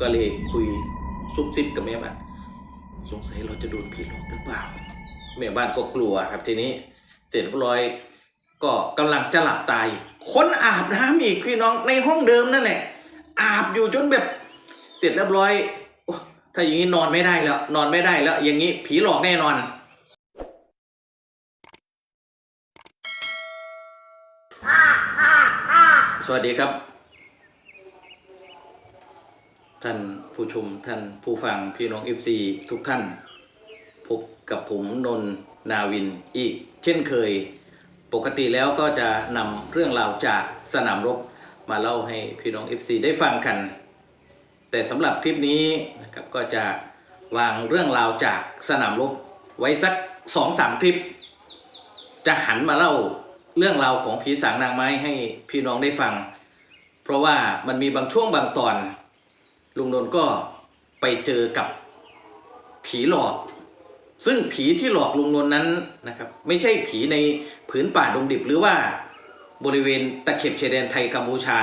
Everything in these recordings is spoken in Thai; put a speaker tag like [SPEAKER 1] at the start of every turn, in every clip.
[SPEAKER 1] ก็เลยคุยซุบซิบกับแม่บ้านสงสัยเราจะโดนผีหลอกหรือเปล่า แม่บ้านก็กลัวครับทีนี้ เสร็จเรียบร้อยก็กำลังจะหลับตายคนอาบน้ำอีกพี่น้องในห้องเดิมนั่นแหละ อาบอยู่จนแบบ เสร็จเรียบร้อยถ้าอย่างนี้นอนไม่ได้แล้ว นอนไม่ได้แล้ว อย่างนี้ผีหลอกแน่นอน สวัสดีครับ ท่านผู้ชมท่านผู้ฟังพี่น้องเอฟซีทุกท่าน พบกับผมนนท์นาวินอีก เช่นเคย ปกติแล้วก็จะนำเรื่องราวจากสนามรบมาเล่าให้พี่น้อง FC ได้ฟังกัน แต่สำหรับคลิปนี้นะครับก็จะวางเรื่องราวจากสนามรบไว้สักสองสามคลิป จะหันมาเล่าเรื่องราวของผีสางนางไม้ให้พี่น้องได้ฟัง เพราะว่ามันมีบางช่วงบางตอน ลุงนนท์ก็ไปเจอกับผีหลอก ซึ่งผีที่หลอกลุงนนท์นั้นนะครับ ไม่ใช่ผีในผืนป่าดงดิบหรือว่าบริเวณตะเข็บชายแดนไทยกัมพูชา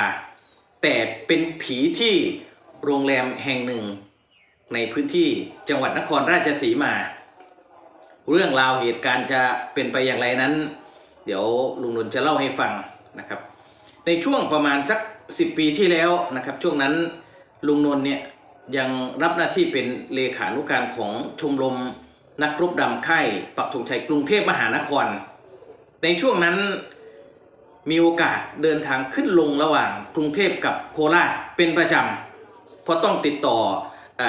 [SPEAKER 1] แต่เป็นผีที่โรงแรมแห่งหนึ่ง ในพื้นที่จังหวัดนครราชสีมา เรื่องราวเหตุการณ์จะเป็นไปอย่างไรนั้น เดี๋ยวลุงนนท์จะเล่าให้ฟังนะครับ ในช่วงประมาณสัก 10 ปีที่แล้วนะครับ ช่วงนั้น ลุงนนท์เนี่ยยังรับหน้าที่เป็นเลขานุการของชมรมนักรบดำค่ายปักธงชัยกรุงเทพมหานคร ในช่วงนั้นมีโอกาสเดินทางขึ้นลงระหว่างกรุงเทพกับโคราชเป็นประจำเพราะต้องติดต่ออ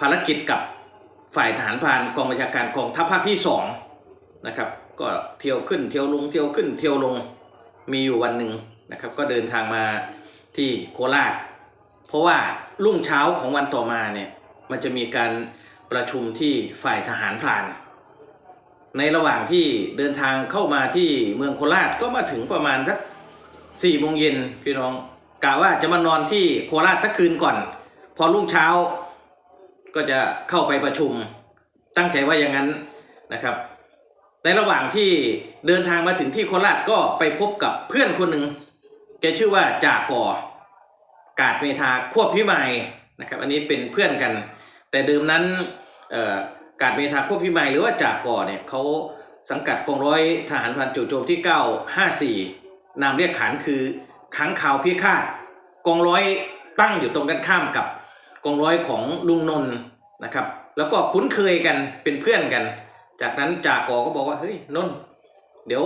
[SPEAKER 1] ภารกิจกับฝ่ายทหารพานกองบัญชาการกองทัพภาคที่สองนะครับก็เที่ยวขึ้นเที่ยวลงเที่ยวขึ้นเที่ยวลงมีอยู่วันหนึ่งนะครับก็เดินทางมาที่โคราช เพราะว่ารุ่งเช้าของวันต่อมาเนี่ยมันจะมีการประชุมที่ฝ่ายทหารพราน ในระหว่างที่เดินทางเข้ามาที่เมืองโคราชก็มาถึงประมาณสักสี่โมงเย็นพี่น้องกะว่าจะมานอนที่โคราชสักคืนก่อน พอรุ่งเช้าก็จะเข้าไปประชุม ตั้งใจว่าอย่างนั้นนะครับ ในระหว่างที่เดินทางมาถึงที่โคราชก็ไปพบกับเพื่อนคนหนึ่งแกชื่อว่าจ่าก่อ กาดเมธาควบพิมายนะครับอันนี้เป็นเพื่อนกัน แต่เดิมนั้นกาดเมธาควบพิมายหรือว่าจากก่อเนี่ยเขาสังกัดกองร้อยทหารพรานจู่โจมที่ 954 นามเรียกขานคือค้างข่าวพิฆาตกองร้อยตั้งอยู่ตรงกันข้ามกับกองร้อยของลุงนนท์นะครับ แล้วก็คุ้นเคยกันเป็นเพื่อนกัน จากนั้นจากก่อก็บอกว่าเฮ้ยนนท์เดี๋ยว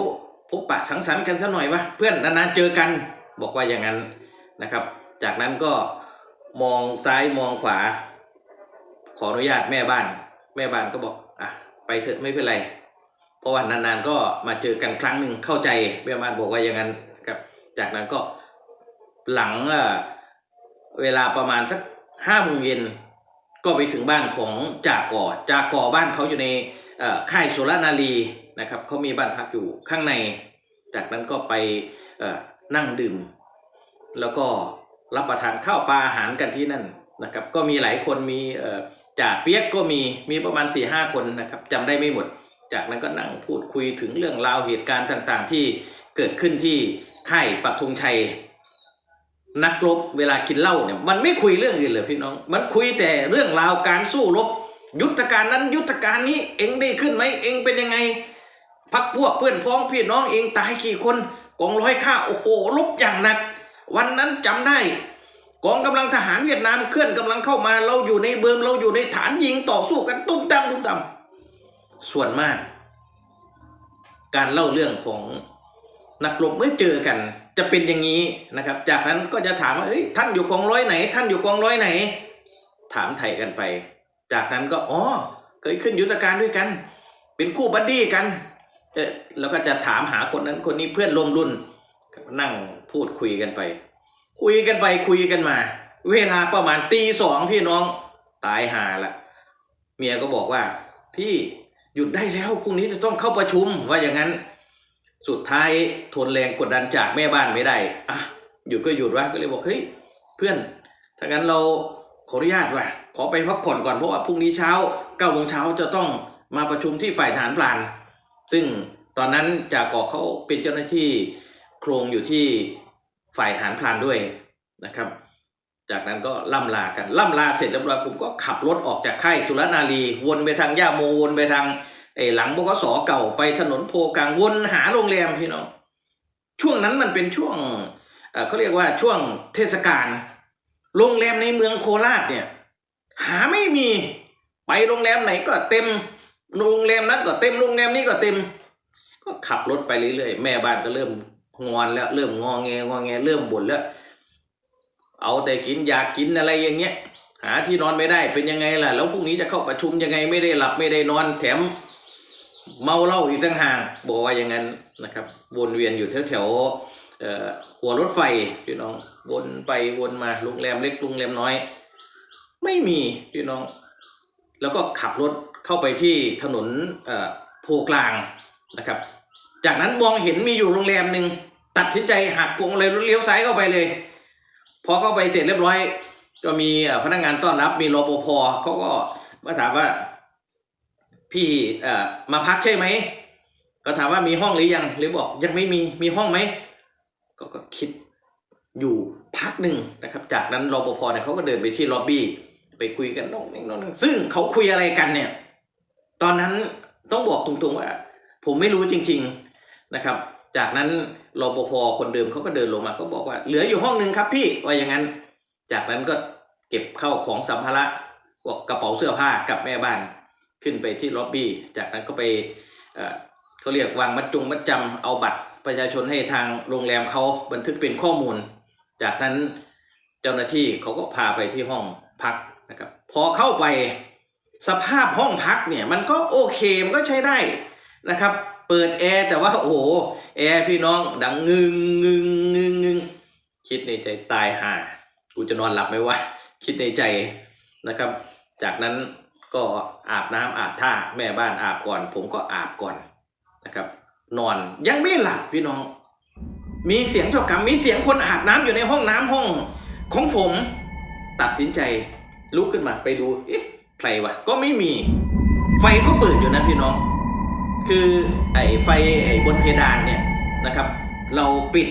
[SPEAKER 1] พบปะสังสรรค์กันสักหน่อยวะเพื่อนนานๆเจอกันบอกว่าอย่างนั้นนะครับ จากนั้นก็มองซ้ายมองขวา ขออนุญาตแม่บ้าน แม่บ้านก็บอกอะไปเถอะไม่เป็นไร เพราะว่านานๆก็มาเจอกันครั้งหนึ่งเข้าใจแม่บ้านบอกว่าอย่างนั้นครับ จากนั้นก็หลังเวลาประมาณสักห้าโมงเย็นก็ไปถึงบ้านของจาก่อจาก่อบ้านเขาอยู่ในค่ายสุรนารีนะครับเขามีบ้านพักอยู่ข้างใน จากนั้นก็ไปนั่งดื่ม แล้วก็ รับประทานข้าวปลาอาหารกันที่นั่นนะครับก็มีหลายคนมีจ่าเปียกก็มีมีประมาณ4ี่ห้าคนนะครับจำได้ไม่หมด จากนั้นก็นั่งพูดคุยถึงเรื่องราวเหตุการณ์ต่างๆ ที่เกิดขึ้นที่ค่ายปักธงชัย นักรบเวลากินเหล้าเนี่ยมันไม่คุยเรื่องอื่นเลยพี่น้อง มันคุยแต่เรื่องราวการสู้รบ ยุทธการนั้นยุทธการนี้เองได้ขึ้นไหมเองเป็นยังไงพักพวกเพื่อนพ้องพี่น้องเองตายกี่คนกองร้อยข้าโอ้โหรบอย่างหนัก วันนั้นจำได้กองกำลังทหารเวียดนามเคลื่อนกำลังเข้ามาเราอยู่ในเบิร์มเราอยู่ในฐานยิงต่อสู้กันตุ้มตามตุ้มตามส่วนมาก การเล่าเรื่องของนักรบเมื่อเจอกัน จะเป็นอย่างนี้นะครับ จากนั้นก็จะถามว่าเอ้ยท่านอยู่กองร้อยไหน ท่านอยู่กองร้อยไหน ถามไถ่กันไป จากนั้นก็อ๋อเคยขึ้นยุทธการด้วยกัน เป็นคู่บัดดี้กันเออแล้วก็จะถามหาคนนั้นคนนี้เพื่อนร่วมรุ่นนั่ง พูดคุยกันไป คุยกันไปคุยกันมา เวลาประมาณตีสองพี่น้องตายหาละเมียก็บอกว่า พี่หยุดได้แล้วพรุ่งนี้จะต้องเข้าประชุมว่าอย่างนั้น สุดท้ายทนแรงกดดันจากแม่บ้านไม่ได้อะหยุดก็หยุดวะก็เลยบอกเฮ้ยเพื่อน ถ้างั้นเราขออนุญาตว่ะขอไปพักผ่อนก่อนเพราะว่าพรุ่งนี้เช้าเก้าโมงเช้าจะต้องมาประชุมที่ฝ่ายฐานพลาน ซึ่งตอนนั้นจากกอเขาเป็นเจ้าหน้าที่โครงอยู่ที่ ฝ่ายฐานพลานด้วยนะครับ จากนั้นก็ล่ำลากันล่ำลาเสร็จเรียบร้อยผมก็ขับรถออกจากค่ายสุรนารี วนไปทางย่าโมวนไปทางไอ้หลังบกสเก่าไปถนนโพกลางวนหาโรงแรมพี่น้องช่วงนั้นมันเป็นช่วงเอ่อเขาเรียกว่าช่วงเทศกาลโรงแรมในเมืองโคราชเนี่ยหาไม่มีไปโรงแรมไหนก็เต็มโรงแรมนั้นก็เต็มโรงแรมนี้ก็เต็ม ก็ขับรถไปเรื่อยๆ แม่บ้านก็เริ่ม งอนแล้วเริ่มงอแงงอแงเริ่มบ่นแล้ว เอาแต่กินอยากกินอะไรอย่างเงี้ย หาที่นอนไม่ได้เป็นยังไงล่ะ แล้วพรุ่งนี้จะเข้าประชุมยังไงไม่ได้หลับไม่ได้นอนแถมเมาเหล้าอีกตั้งห่างบอกว่าอย่างนั้นนะครับ วนเวียนอยู่แถวแถวหัวรถไฟพี่น้องวนไปวนมาโรงแรมเล็กโรงแรมน้อย ไม่มีพี่น้อง แล้วก็ขับรถเข้าไปที่ถนนโพกลางนะครับ จากนั้นมองเห็นมีอยู่โรงแรมหนึ่งตัดสินใจหักพวงมาลัยเลี้ยวซ้ายเข้าไปเลย พอเข้าไปเสร็จเรียบร้อย ก็มีพนักงานต้อนรับมีรปภเขาก็มาถามว่า พี่เออมาพักใช่ไหมก็ถามว่ามีห้องหรือยังหรือบอกยังไม่มีมีห้องไหมก็ก็คิดอยู่พักหนึ่งนะครับ จากนั้นรปภเนี่ยเขาก็เดินไปที่ล็อบบี้ไปคุยกันน้องนี่น้องนี่ซึ่งเขาคุยอะไรกันเนี่ย ตอนนั้นต้องบอกตรงๆว่า ผมไม่รู้จริง ๆ นะครับ จากนั้นรปภคนเดิมเขาก็เดินลงมาก็บอกว่า เหลืออยู่ห้องหนึ่งครับพี่ว่าอย่างนั้น จากนั้นก็เก็บเข้าของสัมภาระพวกกระเป๋าเสื้อผ้ากับแม่บ้านขึ้นไปที่ล็อบบี้ จากนั้นก็ไปเขาเรียกวางมัดจุงมัดจำเอาบัตรประชาชนให้ทางโรงแรมเขาบันทึกเป็นข้อมูล จากนั้นเจ้าหน้าที่เขาก็พาไปที่ห้องพักนะครับ พอเข้าไปสภาพห้องพักเนี่ยมันก็โอเคมันก็ใช้ได้นะครับ เปิดแอร์แต่ว่าโอ้โหแอร์พี่น้องดังงึงงึงงึงงึงคิดในใจตายห่ากูจะนอนหลับไหมวะคิดในใจนะครับ จากนั้นก็อาบน้ำอาบท่าแม่บ้านอาบก่อน ผมก็อาบก่อนนะครับ นอนยังไม่หลับพี่น้อง มีเสียงเจ้ากรรมมีเสียงคนอาบน้ำอยู่ในห้องน้ำห้อง ของผมตัดสินใจลุกขึ้นมาไปดูเอ๊ะใครวะก็ไม่มี ไฟก็เปิดอยู่นะพี่น้อง คือไอ้ไฟไอ้บนเพดานเนี่ยนะครับ เราปิด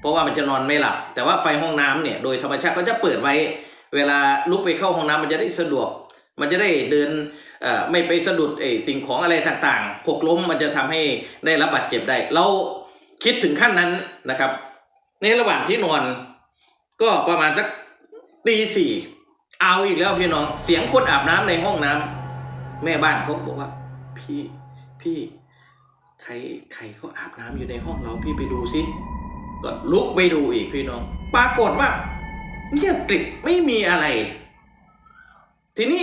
[SPEAKER 1] เพราะว่ามันจะนอนไม่หลับ แต่ว่าไฟห้องน้ำเนี่ยโดยธรรมชาติก็จะเปิดไว้ เวลาลุกไปเข้าห้องน้ำมันจะได้สะดวก มันจะได้เดินไม่ไปสะดุดไอ้สิ่งของอะไรต่างๆหกล้มมันจะทำให้ได้รับบาดเจ็บได้ เราคิดถึงขั้นนั้นนะครับ ในระหว่างที่นอนก็ประมาณสักตีสี่เอาอีกแล้วพี่น้อง เสียงคนอาบน้ำในห้องน้ำแม่บ้านเขาบอกว่าพี่ พี่ใครใครเขาอาบน้ำอยู่ในห้องเราพี่ไปดูสิก็ลุกไปดูอีกพี่น้อง ปรากฏว่าเงียบกริบไม่มีอะไร ทีนี้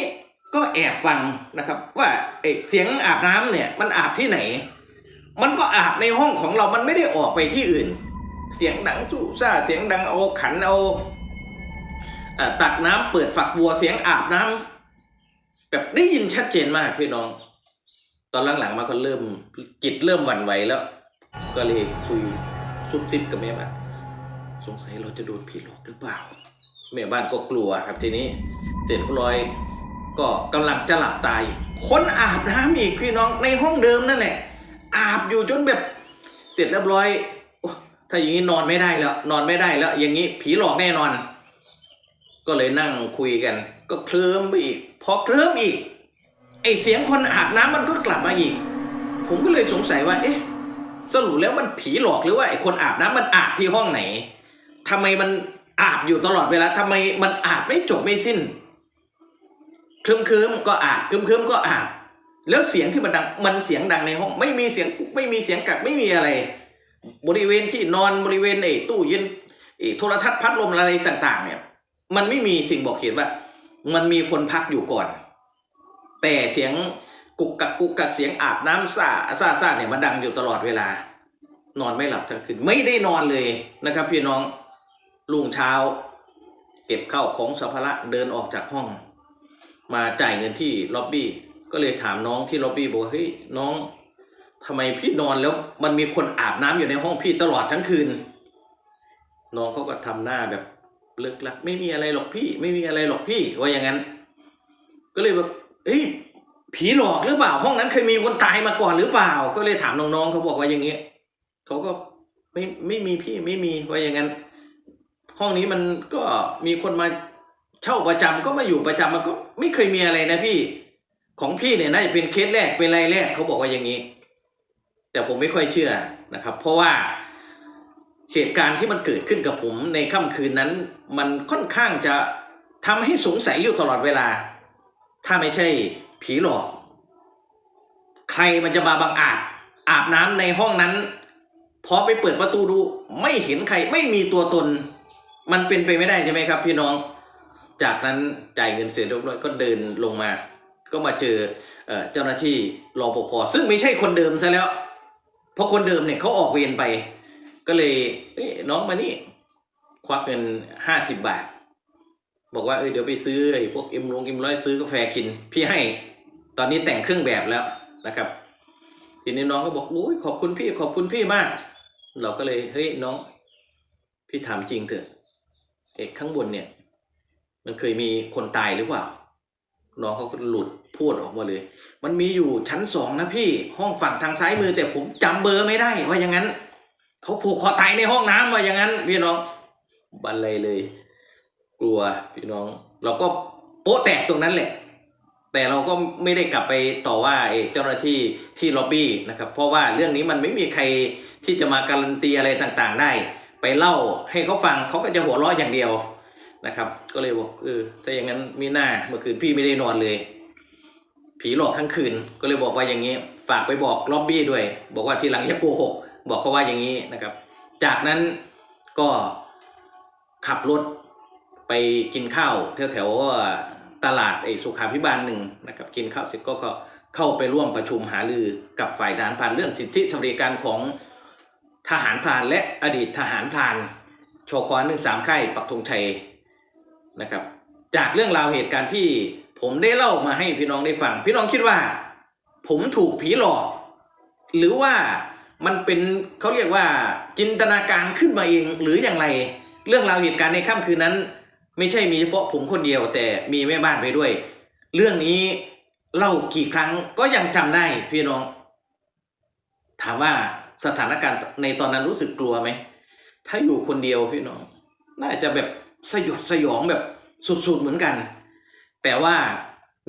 [SPEAKER 1] ก็แอบฟังนะครับ ว่าเอเสียงอาบน้ำเนี่ย มันอาบที่ไหน มันก็อาบในห้องของเรามันไม่ได้ออกไปที่อื่น เสียงดังสู้ซ่าเสียงดังเอาขันเอาเอ่อตักน้ำเปิดฝักบัวเสียงอาบน้ำแบบได้ยินชัดเจนมากพี่น้อง ตอนหลังๆมาก็เริ่มจิตเริ่มหวั่นไหวแล้ว ก็เลยคุยซุบซิบกับแม่บ้านสงสัยเราจะโดนผีหลอกหรือเปล่า แม่บ้านก็กลัวครับทีนี้ เสร็จเรียบร้อยก็กำลังจะหลับตายคนอาบน้ำอีกพี่น้องในห้องเดิมนั่นแหละ อาบอยู่จนแบบเสร็จเรียบร้อยถ้าอย่างนี้นอนไม่ได้แล้ว นอนไม่ได้แล้ว อย่างนี้ผีหลอกแน่นอน ก็เลยนั่งคุยกัน ก็เคลิ้มไปอีก พอเคลิ้มอีก อ้เสียงคนอาบน้ำมันก็กลับมาอีก ผมก็เลยสงสัยว่า เอ๊ะ สรุปแล้วมันผีหลอกหรือว่าไอ้คนอาบน้ำมันอาบที่ห้องไหนทำไมมันอาบอยู่ตลอดเวลาทำไมมันอาบไม่จบไม่สิ้นครึมครึมก็อาบครึมครึมก็อาบแล้วเสียงที่มันดังมันเสียงดังในห้อง ไม่มีเสียงกุกไม่มีเสียงกัดไม่มีอะไร บริเวณที่นอนบริเวณไอ้ตู้เย็นไอ้โทรทัศน์พัดลมอะไรต่าง ๆ เนี่ย มันไม่มีสิ่งบอกเหตุว่า มันมีคนพักอยู่ก่อน แต่เสียงกุกกักกุกกักเสียงอาบน้ำซาซาซาเนี่ยมันดังอยู่ตลอดเวลา นอนไม่หลับทั้งคืนไม่ได้นอนเลยนะครับ พี่น้องรุ่งเช้า เก็บเข้าของสัมภาระเดินออกจากห้อง มาจ่ายเงินที่ล็อบบี้ก็เลยถามน้องที่ล็อบบี้บอกเฮ้ยน้องทำไมพี่นอนแล้วมันมีคนอาบน้ำอยู่ในห้องพี่ตลอดทั้งคืน น้องเขาก็ทำหน้าแบบเลิกลัก ไม่มีอะไรหรอกพี่ ไม่มีอะไรหรอกพี่ว่าอย่างนั้น ก็เลยแบบ เฮ้ยผีหลอกหรือเปล่า ห้องนั้นเคยมีคนตายมาก่อนหรือเปล่า ก็เลยถามน้องๆเขาบอกว่าอย่างนี้เขาก็ไม่ไม่มีพี่ไม่มีว่าอย่างนั้น ห้องนี้มันก็มีคนมาเช่าประจำก็มาอยู่ประจำมันก็ไม่เคยมีอะไรนะพี่ ของพี่เนี่ยน่าจะเป็นเคสแรกเป็นรายแรกเขาบอกว่าอย่างนี้ แต่ผมไม่ค่อยเชื่อนะครับ เพราะว่าเหตุการณ์ที่มันเกิดขึ้นกับผมในค่ำคืนนั้น มันค่อนข้างจะทำให้สงสัยอยู่ตลอดเวลา ถ้าไม่ใช่ผีหลอก ใครมันจะมาบังอาจ อาบน้ำในห้องนั้นพอไปเปิดประตูดูไม่เห็นใครไม่มีตัวตน มันเป็นไปไม่ได้ใช่ไหมครับ พี่น้อง จากนั้นจ่ายเงินเสร็จเรียบร้อยก็เดินลงมา ก็มาเจอเจ้าหน้าที่รอปภซึ่งไม่ใช่คนเดิมซะแล้ว เพราะคนเดิมเนี่ยเขาออกเวรไป ก็เลยเอ้ยน้องมานี่ควักเงินห้าสิบบาท บอกว่าเออเดี๋ยวไปซื้อไอ้พวกเอ็มลงเอ็มร้อยซื้อกาแฟกิน พี่ให้ ตอนนี้แต่งเครื่องแบบแล้วนะครับ ทีนี้น้องก็บอกโอ้ยขอบคุณพี่ขอบคุณพี่มาก เราก็เลยเฮ้ยน้อง พี่ถามจริงเถอะเอกข้างบนเนี่ย มันเคยมีคนตายหรือเปล่า น้องเขาก็หลุดพูดออกมาเลย มันมีอยู่ชั้นสองนะพี่ห้องฝั่งทางซ้ายมือ แต่ผมจำเบอร์ไม่ได้ว่าอย่างนั้นเขาผูกคอตายในห้องน้ำว่าอย่างนั้น พี่น้องบันเลยเลย กลัวพี่น้อง เราก็โป๊ะแตกตรงนั้นแหละ แต่เราก็ไม่ได้กลับไปต่อว่าไอ้เจ้าหน้าที่ที่ล็อบบี้นะครับ เพราะว่าเรื่องนี้มันไม่มีใครที่จะมาการันตีอะไรต่างๆ ได้ ไปเล่าให้เขาฟังเขาก็จะหัวเราะอย่างเดียวนะครับ ก็เลยบอกเออถ้าอย่างนั้นมีหน้าเมื่อคืนพี่ไม่ได้นอนเลย ผีหลอกทั้งคืนก็เลยบอกว่าอย่างนี้ ฝากไปบอกล็อบบี้ด้วย บอกว่าทีหลังอย่าโกหกบอกเขาว่าอย่างนี้นะครับ จากนั้นก็ขับรถ ไปกินข้าวแถวแถวๆตลาดไอ้สุขาพิบาลหนึ่งนะครับกินข้าวเสร็จก็ก็เข้าไปร่วมประชุมหารือกับฝ่ายทหารพรานเรื่องสิทธิสวัสดิการของทหารพรานและอดีตทหารพรานชคหนึ่งสามค่ายปักธงชัยนะครับ จากเรื่องราวเหตุการณ์ที่ผมได้เล่ามาให้พี่น้องได้ฟัง พี่น้องคิดว่า ผมถูกผีหลอก หรือว่ามันเป็นเขาเรียกว่าจินตนาการขึ้นมาเองหรืออย่างไร เรื่องราวเหตุการณ์ในค่ำคืนนั้น ไม่ใช่มีเฉพาะผมคนเดียวแต่มีแม่บ้านไปด้วย เรื่องนี้เล่ากี่ครั้งก็ยังจำได้พี่น้อง ถามว่าสถานการณ์ในตอนนั้นรู้สึกกลัวไหม ถ้าอยู่คนเดียวพี่น้อง น่าจะแบบสยดสยองแบบสุดๆเหมือนกัน แต่ว่า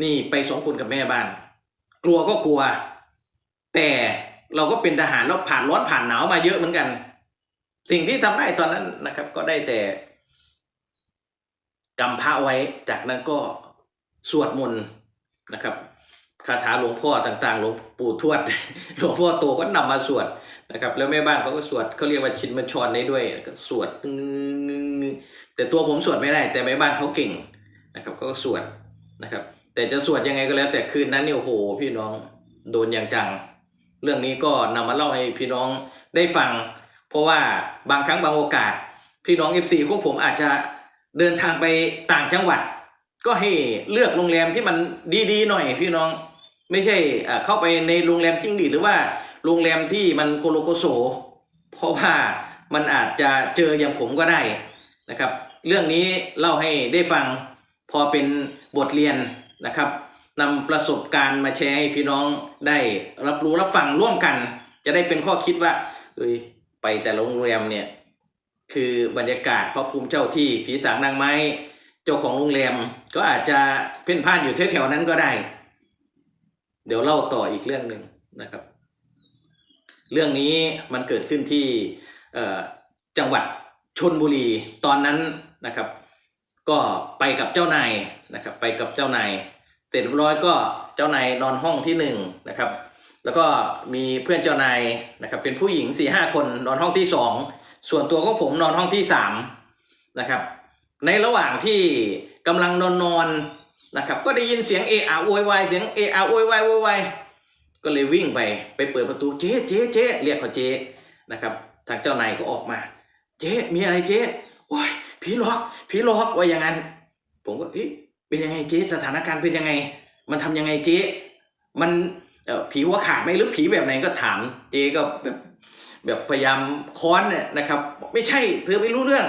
[SPEAKER 1] นี่ไปสองคนกับแม่บ้าน กลัวก็กลัว แต่เราก็เป็นทหารแล้วผ่านร้อนผ่านหนาวมาเยอะเหมือนกัน สิ่งที่ทำได้ตอนนั้นนะครับ ก็ได้แต่ กำพระไว้จากนั้นก็สวดมนต์นะครับคาถาหลวงพ่อต่างๆ หลวงปู่ทวด หลวงพ่อโตก็นำมาสวดนะครับ แล้วแม่บ้านเขาก็สวดเขาเรียกว่าชินมัญชรได้ด้วยก็สวดแต่ตัวผมสวดไม่ได้ แต่แม่บ้านเขาเก่งนะครับก็สวดนะครับ แต่จะสวดยังไงก็แล้ว แต่คืนนั้นเนี่ยโอ้โหพี่น้องโดนอย่างจัง เรื่องนี้ก็นำมาเล่าให้พี่น้องได้ฟัง เพราะว่าบางครั้งบางโอกาส พี่น้อง FC พวกผมอาจจะ เดินทางไปต่างจังหวัด ก็ให้เลือกโรงแรมที่มันดีๆหน่อยพี่น้อง ไม่ใช่เข้าไปในโรงแรมจิ้งหรีหรือว่าโรงแรมที่มันโกโลโกโสเพราะว่ามันอาจจะเจออย่างผมก็ได้นะครับ เรื่องนี้เล่าให้ได้ฟังพอเป็นบทเรียนนะครับนำประสบการณ์มาแชร์ให้พี่น้องได้รับรู้รับฟังร่วมกัน จะได้เป็นข้อคิดว่าเอ้ยไปแต่โรงแรมเนี่ย คือบรรยากาศพระภูมิเจ้าที่ผีสางนางไม้ เจ้าของโรงแรมก็อาจจะเพ่นพ่านอยู่แถวๆนั้นก็ได้ เดี๋ยวเล่าต่ออีกเรื่องหนึ่งนะครับ เรื่องนี้มันเกิดขึ้นที่จังหวัดชนบุรีตอนนั้นนะครับ ก็ไปกับเจ้านายนะครับ ไปกับเจ้านายเสร็จเรียบร้อยก็เจ้านายนอนห้องที่หนึ่งนะครับ แล้วก็มีเพื่อนเจ้านายนะครับ เป็นผู้หญิงสี่ห้าคนนอนห้องที่สอง ส่วนตัวของผมนอนห้องที่สามนะครับ ในระหว่างที่กำลังนอนนอนนะครับก็ได้ยินเสียงเอะอะโวยวายเสียงเอะอะโวยวายโวยวายก็เลยวิ่งไปไปเปิดประตูเจ๊เจ๊เจ๊เรียกเขาเจ๊นะครับ ทางเจ้านายก็ออกมา เจ๊มีอะไรเจ๊โอ้ยผีหลอกผีหลอกว่าอย่างนั้น ผมก็เอ๊ะเป็นยังไงเจ๊สถานการณ์เป็นยังไง มันทำยังไงเจ๊มันผีหัวขาดไหมหรือผีแบบไหนก็ถามเจ๊ก็แบบ แบบพยายามค้อนเนี่ยนะครับ ไม่ใช่เธอไม่รู้เรื่อง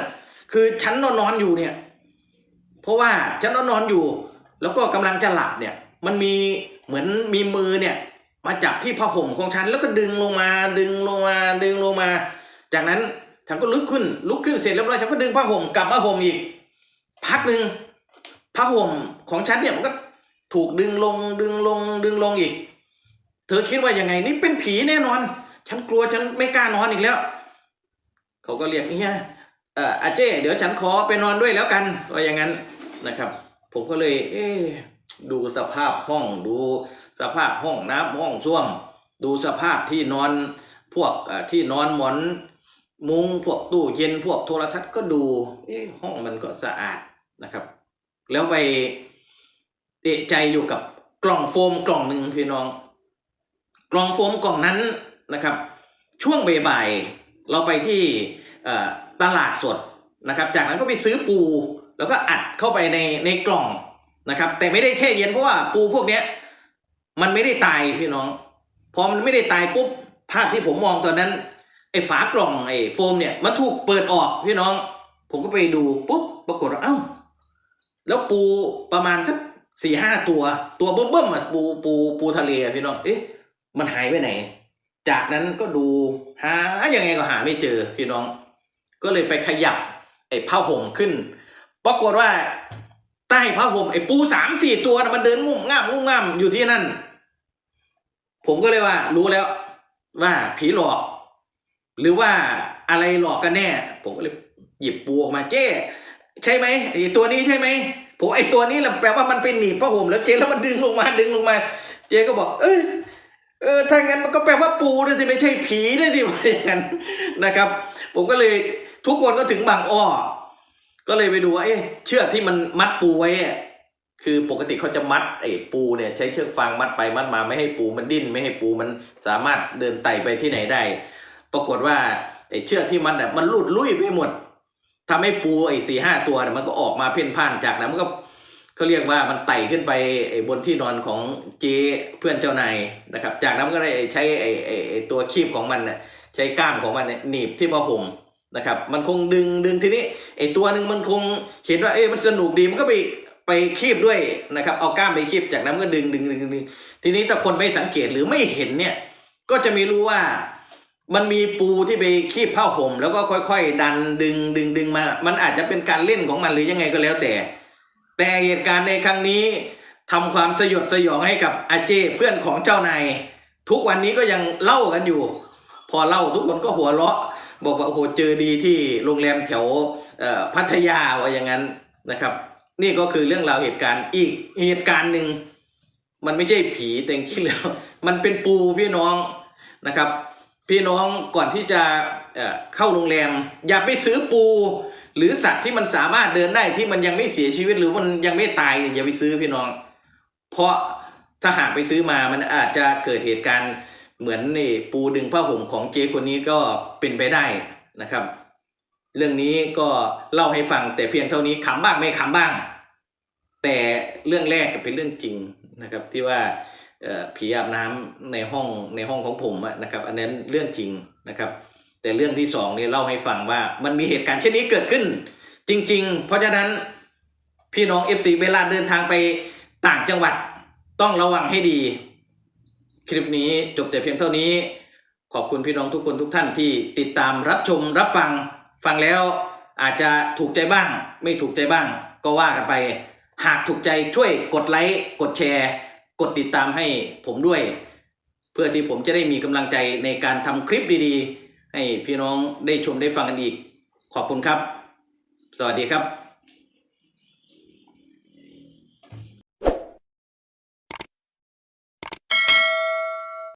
[SPEAKER 1] คือฉันนอนนอนอยู่เนี่ย เพราะว่าฉันนอนนอนอยู่ แล้วก็กำลังจะหลับเนี่ย มันมีเหมือนมีมือเนี่ย มาจับที่ผ้าห่มของฉันแล้วก็ดึงลงมา ดึงลงมา ดึงลงมา จากนั้นฉันก็ลุกขึ้น ลุกขึ้นเสร็จเรียบร้อยฉันก็ดึงผ้าห่มกลับมาห่มอีก พักหนึ่งผ้าห่มของฉันเนี่ยมันก็ถูกดึงลงดึงลงดึงลงอีก เธอคิดว่ายังไงนี่เป็นผีแน่นอน ฉันกลัวฉันไม่กล้านอนอีกแล้ว เขาก็เรียกเนี่ยเอ่ออาเจ้เดี๋ยวฉันขอไปนอนด้วยแล้วกันว่าอย่างนั้นนะครับ ผมก็เลย เอ๊ดูสภาพห้องดูสภาพห้องน้ำห้องส้วม ดูสภาพที่นอนพวกที่นอนหมอนมุ้งพวกตู้เย็นพวกโทรทัศน์ก็ดู เอ๊ห้องมันก็สะอาดนะครับ แล้วไปเอะใจอยู่กับกล่องโฟมกล่องหนึ่งพี่น้อง กล่องโฟมกล่องนั้น นะครับ ช่วงบ่ายๆเราไปที่ตลาดสดนะครับ จากนั้นก็ไปซื้อปู แล้วก็อัดเข้าไปในในกล่องนะครับ แต่ไม่ได้แช่เย็นเพราะว่าปูพวกเนี้ยมันไม่ได้ตายพี่น้องพอมันไม่ได้ตายปุ๊บภาพที่ผมมองตอนนั้นไอ้ฝากล่องไอ้โฟมเนี่ยมันถูกเปิดออกพี่น้อง ผมก็ไปดูปุ๊บปรากฏว่าเอ้าแล้วปูประมาณสักสี่ห้าตัว ตัวเบิ่มๆอะปูปูปูทะเลพี่น้องเอ๊ะมันหายไปไหน จากนั้นก็ดูหายังไงก็หาไม่เจอพี่น้อง ก็เลยไปขยับไอ้ผ้าห่มขึ้นปรากฏว่าใต้ผ้าห่มไอ้ปูสามสี่ตัวมันเดินงุ่มง่ามงุ่มง่ามอยู่ที่นั่น ผมก็เลยว่า รู้แล้วว่าผีหลอก หรือว่าอะไรหลอกกันแน่ ผมก็เลยหยิบปูออกมาเจ้ใช่ไหมไอ้ตัวนี้ใช่ไหมผมไอ้ตัวนี้แหละแปลว่ามันเป็นหนีบผ้าห่มแล้วเจ๊แล้วมันดึงลงมาดึงลงมา เจ๊ก็บอก เออ เออถ้างั้นมันก็แปลว่าปูด้วยสิไม่ใช่ผีด้วยสิว่าอย่างนั้นนะครับ ผมก็เลยทุกคนก็ถึงบางอ้อ ก็เลยไปดูว่าเอ๊ะเชือกที่มันมัดปูไว้คือปกติเขาจะมัดไอ้ปูเนี่ยใช้เชือกฟางมัดไปมัดมาไม่ให้ปูมันดิ้นไม่ให้ปูมันสามารถเดินไต่ไปที่ไหนได้ ปรากฏว่าไอ้เชือกที่มัดอะมันหลุดลุ่ยไปหมดทำให้ปูไอ้สี่ห้าตัวเนี่ยมันก็ออกมาเพ่นพ่านจากนั้นมันก็ เขาเรียกว่ามันไต่ขึ้นไปบนที่นอนของเจเพื่อนเจ้านายนะครับ จากนั้นก็ได้ใช้ไอ้ไอ้ตัวคีบของมันเนี่ยใช้ก้ามของมันเนี่ยหนีบที่ผ้าห่มนะครับ มันคงดึงดึงทีนี้ไอ้ตัวหนึ่งมันคงเห็นว่าเอ้มันสนุกดีมันก็ไปไปคีบด้วยนะครับ เอาก้ามไปคีบจากนั้นมันก็ดึงดึงดึงดึงทีนี้ถ้าคนไม่สังเกตหรือไม่เห็นเนี่ยก็จะไม่รู้ว่ามันมีปูที่ไปคีบผ้าห่มแล้วก็ค่อย ๆ ดันดึงดึงดึงมา มันอาจจะเป็นการเล่นของมันหรือยังไงก็แล้วแต่ แต่เหตุการณ์ในครั้งนี้ทำความสยดสยองให้กับอาเจเพื่อนของเจ้านายทุกวันนี้ก็ยังเล่ากันอยู่ พอเล่าทุกคนก็หัวเราะ บอกว่าโอ้โหเจอดีที่โรงแรมแถวพัทยาว่าอย่างนั้นนะครับ นี่ก็คือเรื่องราวเหตุการณ์อีกเหตุการณ์หนึ่งมันไม่ใช่ผีแต่จริงแล้วมันเป็นปูพี่น้องนะครับ พี่น้องก่อนที่จะเเข้าโรงแรม อย่าไปซื้อปู หรือสัตว์ที่มันสามารถเดินได้ที่มันยังไม่เสียชีวิตหรือมันยังไม่ตายอย่าไปซื้อพี่น้อง เพราะถ้าหากไปซื้อมามันอาจจะเกิดเหตุการณ์เหมือนนี่ปูดึงผ้าห่มของเจคนนี้ก็เป็นไปได้นะครับ เรื่องนี้ก็เล่าให้ฟังแต่เพียงเท่านี้ขำบ้างไม่ขำบ้าง แต่เรื่องแรกก็เป็นเรื่องจริงนะครับ ที่ว่าผีอาบน้ำในห้องในห้องของผมนะครับ อันนั้นเรื่องจริงนะครับ แต่เรื่องที่สองนี่เล่าให้ฟังว่ามันมีเหตุการณ์เช่นนี้เกิดขึ้น จริง ๆ เพราะฉะนั้นพี่น้อง FC เวลาเดินทางไปต่างจังหวัดต้องระวังให้ดี คลิปนี้จบแต่เพียงเท่านี้ ขอบคุณพี่น้องทุกคนทุกท่านที่ติดตามรับชมรับฟัง ฟังแล้วอาจจะถูกใจบ้าง ไม่ถูกใจบ้าง ก็ว่ากันไป หากถูกใจช่วยกดไลค์กดแชร์ กดติดตามให้ผมด้วย เพื่อที่ผมจะได้มีกำลังใจในการทำคลิปดีๆ ให้พี่น้องได้ชมได้ฟังกันอีก ขอบคุณครับ สวัสดีครับ